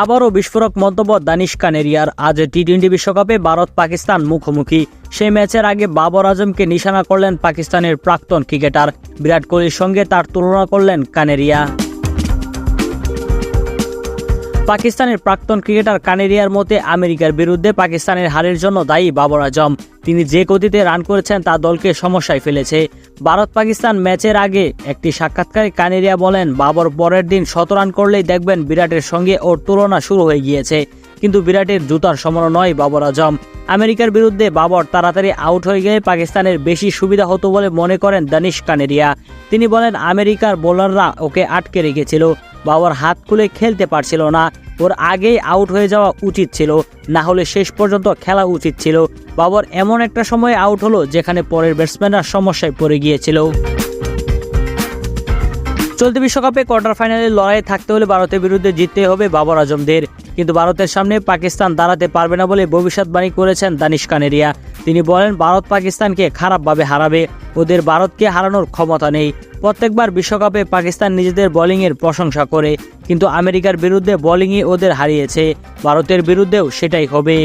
আবারও বিস্ফোরক মন্তব্য দানিশ কানেরিয়ার আজ টি টোয়েন্টি বিশ্বকাপে ভারত পাকিস্তান মুখোমুখি। সেই ম্যাচের আগে বাবর আজমকে নিশানা করলেন পাকিস্তানের প্রাক্তন ক্রিকেটার। বিরাট কোহলির সঙ্গে তার তুলনা করলেন কানেরিয়া। পাকিস্তানের প্রাক্তন ক্রিকেটার কানেরিয়ার মতে, আমেরিকার বিরুদ্ধে পাকিস্তানের হারের জন্য দায়ী বাবর আজম। তিনি যে গতিতে রান করেছেন, তা দলকে সমস্যায় ফেলেছে। ভারত পাকিস্তান ম্যাচের আগে একটি সাক্ষাৎকারে কানেরিয়া বলেন, বাবর পরের দিন শত রান করলেই দেখবেন বিরাটের সঙ্গে ওর তুলনা শুরু হয়ে গিয়েছে। কিন্তু বিরাটের জুতার সমান নয় বাবর আজম। আমেরিকার বিরুদ্ধে বাবর তাড়াতাড়ি আউট হয়ে গেলে পাকিস্তানের বেশি সুবিধা হতো বলে মনে করেন দানিশ কানেরিয়া। তিনি বলেন, আমেরিকার বোলাররা ওকে আটকে রেখেছিল। বাবর হাত খুলে খেলতে পারছিল না। ওর আগেই আউট হয়ে যাওয়া উচিত ছিল। না হলে শেষ পর্যন্ত খেলা উচিত ছিল। বাবর এমন একটা সময়ে আউট হলো যেখানে পরের ব্যাটসম্যানরা সমস্যায় পড়ে গিয়েছিল। চলতি বিশ্বকাপে কোয়ার্টার ফাইনালে লড়াই থাকতে হলে ভারতের বিরুদ্ধে জিততে হবে বাবর আজমদের। কিন্তু ভারতের সামনে পাকিস্তান দাঁড়াতে পারবে না বলে ভবিষ্যৎবাণী করেছেন দানিশ কানেরিয়া। তিনি বলেন, ভারত পাকিস্তানকে খারাপভাবে হারাবে। ওদের ভারতকে হারানোর ক্ষমতা নেই। প্রত্যেকবার বিশ্বকাপে পাকিস্তান নিজেদের বোলিংয়ের প্রশংসা করে, কিন্তু আমেরিকার বিরুদ্ধে বোলিংই ওদের হারিয়েছে। ভারতের বিরুদ্ধেও সেটাই হবে।